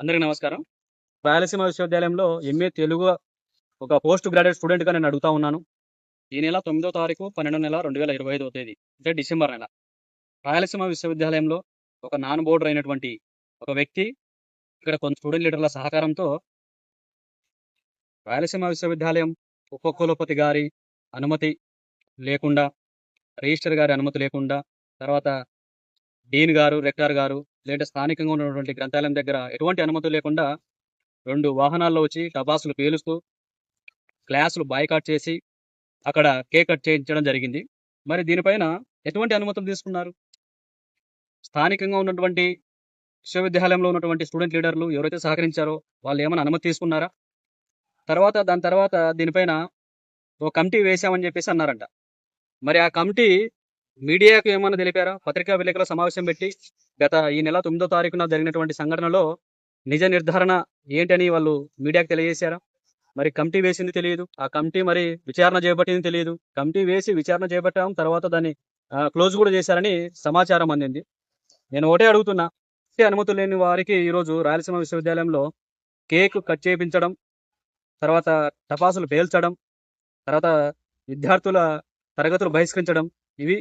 అందరికీ నమస్కారం. రాయలసీమ విశ్వవిద్యాలయంలో ఎంఏ తెలుగు ఒక పోస్ట్ గ్రాడ్యుయేట్ స్టూడెంట్గా నేను అడుగుతా ఉన్నాను. ఈ నెల తొమ్మిదో తారీఖు పన్నెండో నెల రెండు వేల ఇరవై ఐదో తేదీ అంటే డిసెంబర్ నెల. రాయలసీమ విశ్వవిద్యాలయంలో ఒక నాన్ బోర్డర్ అయినటువంటి ఒక వ్యక్తి ఇక్కడ కొంత స్టూడెంట్ లీడర్ల సహకారంతో రాయలసీమ విశ్వవిద్యాలయం ఉపకులపతి గారి అనుమతి లేకుండా రిజిస్టర్ గారి అనుమతి లేకుండా తర్వాత డీన్ గారు రెక్టార్ గారు లేదంటే స్థానికంగా ఉన్నటువంటి గ్రంథాలయం దగ్గర ఎటువంటి అనుమతి లేకుండా రెండు వాహనాల్లో వచ్చి టపాసులు పేలుస్తూ క్లాసులు బాయ్కాట్ చేసి అక్కడ కేక్ కట్ చేయించడం జరిగింది. మరి దీనిపైన ఎటువంటి అనుమతులు తీసుకున్నారు? స్థానికంగా ఉన్నటువంటి విశ్వవిద్యాలయంలో ఉన్నటువంటి స్టూడెంట్ లీడర్లు ఎవరైతే సహకరించారో వాళ్ళు ఏమైనా అనుమతి తీసుకున్నారా? తర్వాత దాని తర్వాత దీనిపైన ఓ కమిటీ వేశామని చెప్పేసి అన్నారంట. మరి ఆ కమిటీ మీడియాకు ఏమైనా తెలిపారా? పత్రికా విలేకరుల సమావేశం పెట్టి గత ఈ నెల తొమ్మిదో తారీఖున జరిగినటువంటి సంఘటనలో నిజ నిర్ధారణ ఏంటని వాళ్ళు మీడియాకు తెలియజేశారా? మరి కమిటీ వేసింది తెలియదు. ఆ కమిటీ మరి విచారణ చేపట్టింది తెలియదు. కమిటీ వేసి విచారణ చేపట్టాం తర్వాత దాన్ని క్లోజ్ కూడా చేశారని సమాచారం అందింది. నేను ఒకటే అడుగుతున్నా. ఇచ్చే అనుమతులు లేని వారికి ఈరోజు రాయలసీమ విశ్వవిద్యాలయంలో కేక్ కట్ చేయించడం తర్వాత టపాసులు పేల్చడం తర్వాత విద్యార్థుల తరగతులు బహిష్కరించడం ఇవి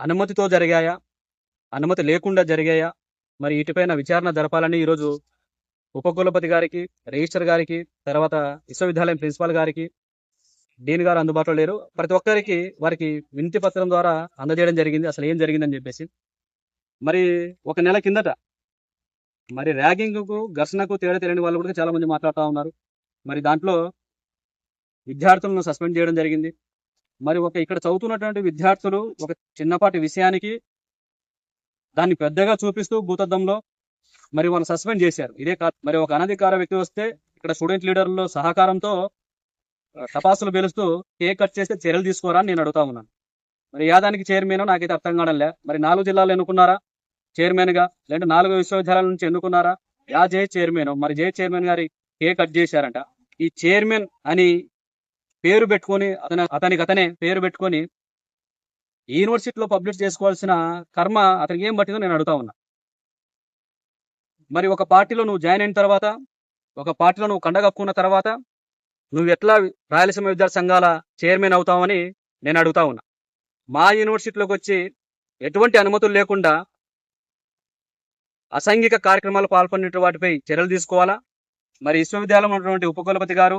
అనుమతితో జరిగాయా? అనుమతి లేకుండా జరిగాయా? మరి వీటిపైన విచారణ జరపాలని ఈరోజు ఉపకులపతి గారికి రిజిస్టర్ గారికి తర్వాత విశ్వవిద్యాలయం ప్రిన్సిపాల్ గారికి డీన్ గారు అందుబాటులో లేరు. ప్రతి ఒక్కరికి వారికి వినతి పత్రం ద్వారా అందజేయడం జరిగింది. అసలు ఏం జరిగిందని చెప్పేసి. మరి ఒక నెల కిందట మరి ర్యాగింగ్కు ఘర్షణకు తేడా తెలియని వాళ్ళు కూడా చాలా మంది మాట్లాడుతూ ఉన్నారు. మరి దాంట్లో విద్యార్థులను సస్పెండ్ చేయడం జరిగింది. మరి ఒక ఇక్కడ చదువుతున్నటువంటి విద్యార్థులు ఒక చిన్నపాటి విషయానికి దాన్ని పెద్దగా చూపిస్తూ భూతద్దంలో మరి వాళ్ళు సస్పెండ్ చేశారు. ఇదే కాదు మరి ఒక అనధికార వ్యక్తి వస్తే ఇక్కడ స్టూడెంట్ లీడర్ల సహకారంతో తపాసులు టపాసులు పేలుస్తూ కేక్ కట్ చేస్తే చర్యలు తీసుకోరా అని నేను అడుగుతా ఉన్నాను. మరి యాదానికి చైర్మన్ నాకైతే అర్థం కావడంలే మరి నాలుగు జిల్లాలు ఎన్నుకున్నారా? చైర్మన్గా లేదంటే నాలుగు విశ్వవిద్యాలయాల నుంచి ఎన్నుకున్నారా? యా జే చైర్మన్. మరి జే చైర్మన్ గారి కేక్ కట్ చేశారంట. ఈ చైర్మన్ అని పేరు పెట్టుకొని అతని అతనికి అతనే పేరు పెట్టుకొని యూనివర్సిటీలో పబ్లిష్ చేసుకోవాల్సిన కర్మ అతనికి ఏం పట్టిందో నేను అడుగుతా ఉన్నా. మరి ఒక పార్టీలో నువ్వు జాయిన్ అయిన తర్వాత ఒక పార్టీలో నువ్వు కండగప్పుకున్న తర్వాత నువ్వు ఎట్లా రాయలసీమ విద్యార్థి సంఘాల చైర్మన్ అవుతావని నేను అడుగుతా ఉన్నా. మా యూనివర్సిటీలోకి వచ్చి ఎటువంటి అనుమతులు లేకుండా అసాంఘిక కార్యక్రమాలు పాల్పడిన వాటిపై చర్యలు తీసుకోవాలా? మరి విశ్వవిద్యాలయం ఉన్నటువంటి ఉపకులపతి గారు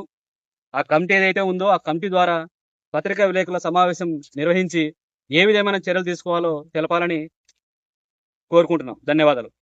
ఆ కమిటీ ఏదైతే ఉందో ఆ కమిటీ ద్వారా పత్రికా విలేకరుల సమావేశం నిర్వహించి ఏ విధమైన చర్యలు తీసుకోవాలో తెలపాలని కోరుకుంటున్నాం. ధన్యవాదాలు.